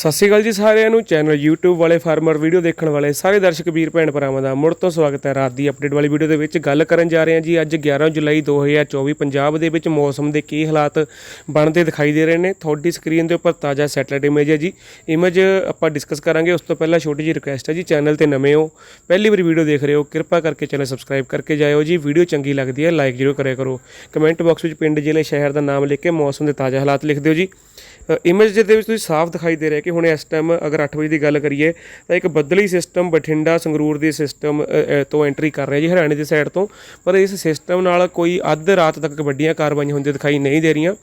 ਸਤਿ ਸ਼੍ਰੀ ਅਕਾਲ ਜੀ ਸਾਰਿਆਂ ਨੂੰ। ਚੈਨਲ YouTube ਵਾਲੇ ਫਾਰਮਰ ਵੀਡੀਓ ਦੇਖਣ ਵਾਲੇ ਸਾਰੇ ਦਰਸ਼ਕ ਵੀਰ ਭੈਣ ਭਰਾਵਾਂ ਦਾ ਮੁੜ ਤੋਂ ਸਵਾਗਤ ਹੈ। ਰਾਤ ਦੀ ਅਪਡੇਟ ਵਾਲੀ ਵੀਡੀਓ ਦੇ ਵਿੱਚ ਗੱਲ ਕਰਨ ਜਾ ਰਹੇ ਹਾਂ ਜੀ। ਅੱਜ 11 ਜੁਲਾਈ 2024 ਪੰਜਾਬ ਦੇ ਵਿੱਚ ਮੌਸਮ ਦੇ ਕੀ ਹਾਲਾਤ ਬਣਦੇ ਦਿਖਾਈ ਦੇ ਰਹੇ ਨੇ। ਤੁਹਾਡੀ ਸਕਰੀਨ ਦੇ ਉੱਪਰ ਤਾਜ਼ਾ ਸੈਟਲਾਈਟ ਇਮੇਜ ਹੈ ਜੀ। ਇਮੇਜ ਆਪਾਂ ਡਿਸਕਸ ਕਰਾਂਗੇ। ਉਸ ਤੋਂ ਪਹਿਲਾਂ ਛੋਟੀ ਜਿਹੀ ਰਿਕੁਐਸਟ ਹੈ ਜੀ ਚੈਨਲ ਤੇ ਨਵੇਂ ਹੋ, ਪਹਿਲੀ ਵਾਰੀ ਵੀਡੀਓ ਦੇਖ ਰਹੇ ਹੋ, ਕਿਰਪਾ ਕਰਕੇ ਚੈਨਲ ਸਬਸਕ੍ਰਾਈਬ ਕਰਕੇ ਜਾਇਓ ਜੀ। ਵੀਡੀਓ ਚੰਗੀ ਲੱਗਦੀ ਹੈ ਲਾਈਕ ਜ਼ਰੂਰ ਕਰਿਆ ਕਰੋ। ਕਮੈਂਟ ਬਾਕਸ ਵਿੱਚ ਪਿੰਡ, ਜ਼ਿਲ੍ਹੇ, ਸ਼ਹਿਰ ਦਾ ਨਾਮ ਲਿਖ ਕੇ ਮੌਸਮ ਦੇ ਤਾਜ਼ਾ ਹਾਲਾਤ ਲਿਖ ਦਿਓ ਜੀ। ਇਮੇਜ ਦੇ ਵਿੱਚ ਤੁਸੀਂ ਸਾਫ਼ ਦਿਖਾਈ ਦੇ ਰਿਹਾ ਕਿ ਹੁਣ ਇਸ ਟਾਈਮ ਅਗਰ 8 ਵਜੇ ਦੀ ਗੱਲ ਕਰੀਏ, ਤਾਂ ਇੱਕ ਬੱਦਲੀ ਸਿਸਟਮ ਬਠਿੰਡਾ ਸੰਗਰੂਰ ਦੀ ਸਿਸਟਮ ਤੋਂ ਐਂਟਰੀ ਕਰ ਰਿਹਾ ਜੀ, ਹਰਿਆਣੇ ਦੀ ਸਾਈਡ ਤੋਂ। ਪਰ ਇਸ ਸਿਸਟਮ ਨਾਲ ਕੋਈ ਅੱਧ ਰਾਤ ਤੱਕ ਵੱਡੀਆਂ ਕਾਰਵਾਈਆਂ ਹੁੰਦੀਆਂ ਦਿਖਾਈ ਨਹੀਂ ਦੇ ਰਹੀਆਂ।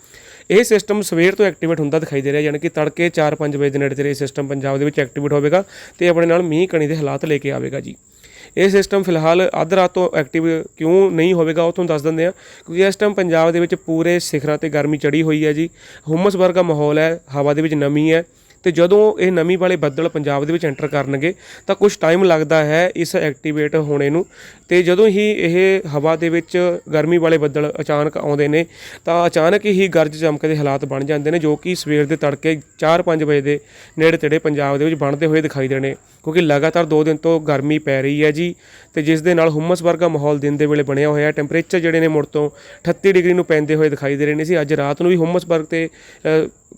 ਇਹ ਸਿਸਟਮ ਸਵੇਰ ਤੋਂ ਐਕਟੀਵੇਟ ਹੁੰਦਾ ਦਿਖਾਈ ਦੇ ਰਿਹਾ, ਯਾਨੀ ਕਿ ਤੜਕੇ 4-5 ਵਜੇ ਦੇ ਨੇੜੇ ਤੇੜੇ ਇਹ ਸਿਸਟਮ ਪੰਜਾਬ ਦੇ ਵਿੱਚ ਐਕਟੀਵੇਟ ਹੋਵੇਗਾ ਤੇ ਆਪਣੇ ਨਾਲ ਮੀਂਹ ਕਣੀ ਦੇ ਹਾਲਾਤ ਲੈ ਕੇ ਆਵੇਗਾ ਜੀ। ਇਹ ਸਿਸਟਮ ਫਿਲਹਾਲ ਅੱਧ ਰਾਤ ਤੋਂ ਐਕਟਿਵ ਕਿਉਂ ਨਹੀਂ ਹੋਵੇਗਾ, ਉਹ ਤੁਹਾਨੂੰ ਦੱਸ ਦਿੰਦੇ ਆ ਕਿਉਂਕਿ ਇਸ ਟਾਈਮ ਪੰਜਾਬ ਦੇ ਵਿੱਚ ਪੂਰੇ ਸਿਖਰਾਂ ਤੇ ਗਰਮੀ ਚੜੀ ਹੋਈ ਹੈ ਜੀ। ਹੁਮਸ ਵਰਗਾ ਮਾਹੌਲ ਹੈ, ਹਵਾ ਦੇ ਵਿੱਚ ਨਮੀ ਹੈ। ਤੇ ਜਦੋਂ ਇਹ ਨਮੀ ਵਾਲੇ ਬੱਦਲ ਪੰਜਾਬ ਦੇ ਵਿੱਚ ਐਂਟਰ ਕਰਨਗੇ, ਤਾਂ ਕੁਝ ਟਾਈਮ ਲੱਗਦਾ ਹੈ ਇਸ ਐਕਟੀਵੇਟ ਹੋਣੇ ਨੂੰ। ਤੇ ਜਦੋਂ ਹੀ ਇਹ ਹਵਾ ਦੇ ਵਿੱਚ ਗਰਮੀ ਵਾਲੇ ਬੱਦਲ ਅਚਾਨਕ ਆਉਂਦੇ ਨੇ, ਤਾਂ ਅਚਾਨਕ ਹੀ ਗਰਜ ਚਮਕ ਦੇ ਹਾਲਾਤ ਬਣ ਜਾਂਦੇ ਨੇ, ਜੋ ਕਿ ਸਵੇਰ ਦੇ ਤੜਕੇ 4-5 ਵਜੇ ਦੇ ਨੇੜੇ ਤੇੜੇ ਪੰਜਾਬ ਦੇ ਵਿੱਚ ਬਣਦੇ ਹੋਏ ਦਿਖਾਈ ਦੇਣੇ। ਕਿਉਂਕਿ ਲਗਾਤਾਰ 2 ਦਿਨ ਤੋਂ ਗਰਮੀ ਪੈ ਰਹੀ ਹੈ ਜੀ, ਤੇ ਜਿਸ ਦੇ ਨਾਲ ਹੁਮਸ ਵਰਗਾ ਮਾਹੌਲ ਦਿਨ ਦੇ ਵੇਲੇ ਬਣਿਆ ਹੋਇਆ ਟੈਂਪਰੇਚਰ ਜਿਹੜੇ ਨੇ ਮੁੜ ਤੋਂ 38 ਡਿਗਰੀ ਨੂੰ ਪੈਂਦੇ ਹੋਏ ਦਿਖਾਈ ਦੇ ਰਹੇ ਨੇ ਸੀ ਅੱਜ ਰਾਤ ਨੂੰ ਵੀ ਹੁਮਸ ਵਰਗ ਤੇ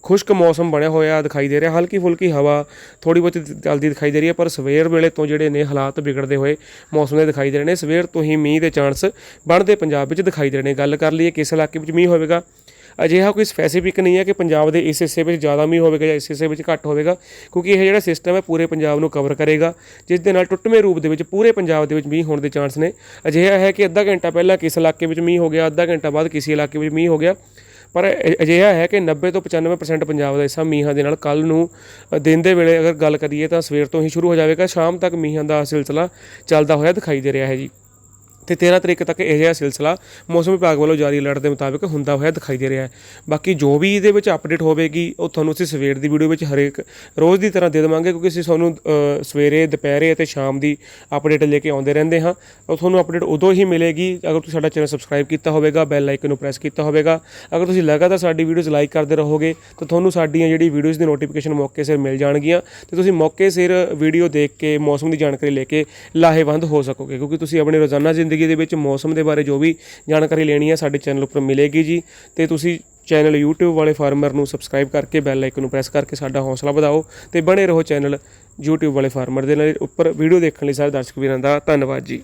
ਖੁਸ਼ਕ ਮੌਸਮ ਬਣਿਆ ਹੋਇਆ ਦਿਖਾਈ ਦੇ ਰਿਹਾ। ਹਲਕੀ ਫੁਲਕੀ ਹਵਾ ਥੋੜੀ ਬਹੁਤੀ ਚੱਲਦੀ ਦਿਖਾਈ ਦੇ ਰਹੀ ਹੈ, ਪਰ ਸਵੇਰ ਵੇਲੇ ਤੋਂ ਜਿਹੜੇ ਨੇ ਹਾਲਾਤ ਵਿਗੜਦੇ ਹੋਏ ਮੌਸਮ ਦੇ ਦਿਖਾਈ ਦੇ ਰਹੇ ਨੇ। ਸਵੇਰ ਤੋਂ ਹੀ ਮੀਂਹ ਦੇ ਚਾਂਸ ਬਣਦੇ ਪੰਜਾਬ ਵਿੱਚ ਦਿਖਾਈ ਦੇ ਰਹੇ ਨੇ। ਗੱਲ ਕਰ ਲਈਏ ਕਿਸ ਇਲਾਕੇ ਵਿੱਚ ਮੀਂਹ ਹੋਵੇਗਾ। ਅਜਿਹਾ ਕੋਈ ਸਪੈਸੀਫਿਕ ਨਹੀਂ ਹੈ ਕਿ ਪੰਜਾਬ ਦੇ ਇਸ ਹਿੱਸੇ ਵਿੱਚ ਜ਼ਿਆਦਾ ਮੀਂਹ ਹੋਵੇਗਾ ਜਾਂ ਇਸ ਹਿੱਸੇ ਵਿੱਚ ਘੱਟ ਹੋਵੇਗਾ, ਕਿਉਂਕਿ ਇਹ ਜਿਹੜਾ ਸਿਸਟਮ ਹੈ ਪੂਰੇ ਪੰਜਾਬ ਨੂੰ ਕਵਰ ਕਰੇਗਾ, ਜਿਸ ਦੇ ਨਾਲ ਟੁੱਟਵੇਂ ਰੂਪ ਦੇ ਵਿੱਚ ਪੂਰੇ ਪੰਜਾਬ ਦੇ ਵਿੱਚ ਮੀਂਹ ਹੋਣ ਦੇ ਚਾਂਸ ਨੇ। ਅਜਿਹਾ ਹੈ ਕਿ ਅੱਧਾ ਘੰਟਾ ਪਹਿਲਾਂ ਕਿਸ ਇਲਾਕੇ ਵਿੱਚ ਮੀਂਹ ਹੋ ਗਿਆ, ਅੱਧਾ ਘੰਟਾ ਬਾਅਦ ਕਿਸੇ ਇਲਾਕੇ ਵਿੱਚ ਮੀਂਹ ਹੋ ਗਿਆ। ਪਰ ਅਜਿਹਾ ਹੈ ਕਿ 90 ਤੋਂ 95% ਪੰਜਾਬ ਦਾ ਹਿੱਸਾ ਮੀਂਹਾਂ ਦੇ ਨਾਲ ਕੱਲ ਨੂੰ ਦਿਨ ਦੇ ਵੇਲੇ ਅਗਰ ਗੱਲ ਕਰੀਏ ਤਾਂ ਸਵੇਰ ਤੋਂ ਹੀ ਸ਼ੁਰੂ ਹੋ ਜਾਵੇਗਾ, ਸ਼ਾਮ ਤੱਕ ਮੀਂਹਾਂ ਦਾ ਸਿਲਸਿਲਾ ਚੱਲਦਾ ਹੋਇਆ ਦਿਖਾਈ ਦੇ ਰਿਹਾ ਹੈ ਜੀ। ਤੇ 13 ਤਰੀਕ ਤੱਕ ਇਹ ਜਿਹਾ ਸਿਲਸਿਲਾ ਮੌਸਮ ਵਿਭਾਗ ਵੱਲੋਂ ਜਾਰੀ ਅਲਰਟ ਦੇ ਮੁਤਾਬਿਕ ਹੁੰਦਾ ਹੋਇਆ ਦਿਖਾਈ ਦੇ ਰਿਹਾ ਹੈ। ਬਾਕੀ ਜੋ ਵੀ ਇਹਦੇ ਵਿੱਚ ਅਪਡੇਟ ਹੋਵੇਗੀ, ਉਹ ਤੁਹਾਨੂੰ ਅਸੀਂ ਸਵੇਰ ਦੀ ਵੀਡੀਓ ਵਿੱਚ ਹਰੇਕ ਰੋਜ਼ ਦੀ ਤਰ੍ਹਾਂ ਦੇ ਦੇਵਾਂਗੇ, ਕਿਉਂਕਿ ਅਸੀਂ ਤੁਹਾਨੂੰ ਸਵੇਰੇ, ਦੁਪਹਿਰੇ ਅਤੇ ਸ਼ਾਮ ਦੀ ਅਪਡੇਟ ਲੈ ਕੇ ਆਉਂਦੇ ਰਹਿੰਦੇ ਹਾਂ। ਉਹ ਤੁਹਾਨੂੰ ਅਪਡੇਟ ਉਦੋਂ ਹੀ ਮਿਲੇਗੀ ਅਗਰ ਤੁਸੀਂ ਸਾਡਾ ਚੈਨਲ ਸਬਸਕ੍ਰਾਈਬ ਕੀਤਾ ਹੋਵੇਗਾ ਬੈਲ ਆਈਕਨ ਨੂੰ ਪ੍ਰੈਸ ਕੀਤਾ ਹੋਵੇਗਾ। ਅਗਰ ਤੁਸੀਂ ਲਗਾਤਾਰ ਸਾਡੀ ਵੀਡੀਓਜ਼ ਲਾਈਕ ਕਰਦੇ ਰਹੋਗੇ, ਤਾਂ ਤੁਹਾਨੂੰ ਸਾਡੀਆਂ ਜਿਹੜੀ ਵੀਡੀਓਜ਼ ਦੀ ਨੋਟੀਫਿਕੇਸ਼ਨ ਮੌਕੇ ਸਿਰ ਮਿਲ ਜਾਣਗੀਆਂ। ਤੇ ਤੁਸੀਂ ਮੌਕੇ ਸਿਰ ਵੀਡੀਓ ਦੇਖ ਕੇ, ਮੌਸਮ ਦੀ ਜਾਣਕਾਰੀ ਲੈ ਕੇ ਲਾਹੇਵੰਦ ਹੋ ਸਕੋਗੇ, ਕਿਉਂਕਿ ਤੁਸੀਂ ਆਪਣੀ ਰੋਜ਼ਾਨਾ ਜ਼ਿੰਦਗੀ ਜ਼ਿੰਦਗੀ ਦੇ ਵਿੱਚ ਮੌਸਮ ਦੇ ਬਾਰੇ ਜੋ ਵੀ ਜਾਣਕਾਰੀ ਲੈਣੀ ਹੈ ਸਾਡੇ ਚੈਨਲ ਉੱਪਰ ਮਿਲੇਗੀ ਜੀ। ਤੇ ਤੁਸੀਂ ਚੈਨਲ YouTube ਵਾਲੇ ਫਾਰਮਰ ਨੂੰ ਸਬਸਕ੍ਰਾਈਬ ਕਰਕੇ ਬੈਲ ਆਈਕਨ ਨੂੰ ਪ੍ਰੈਸ ਕਰਕੇ ਸਾਡਾ ਹੌਸਲਾ ਵਧਾਓ ਤੇ ਬਣੇ ਰਹੋ ਚੈਨਲ YouTube ਵਾਲੇ ਫਾਰਮਰ ਦੇ ਨਾਲ ਉੱਪਰ ਵੀਡੀਓ ਦੇਖਣ ਲਈ ਸਾਰੇ ਦਰਸ਼ਕ ਵੀਰਾਂ ਦਾ ਧੰਨਵਾਦ ਜੀ।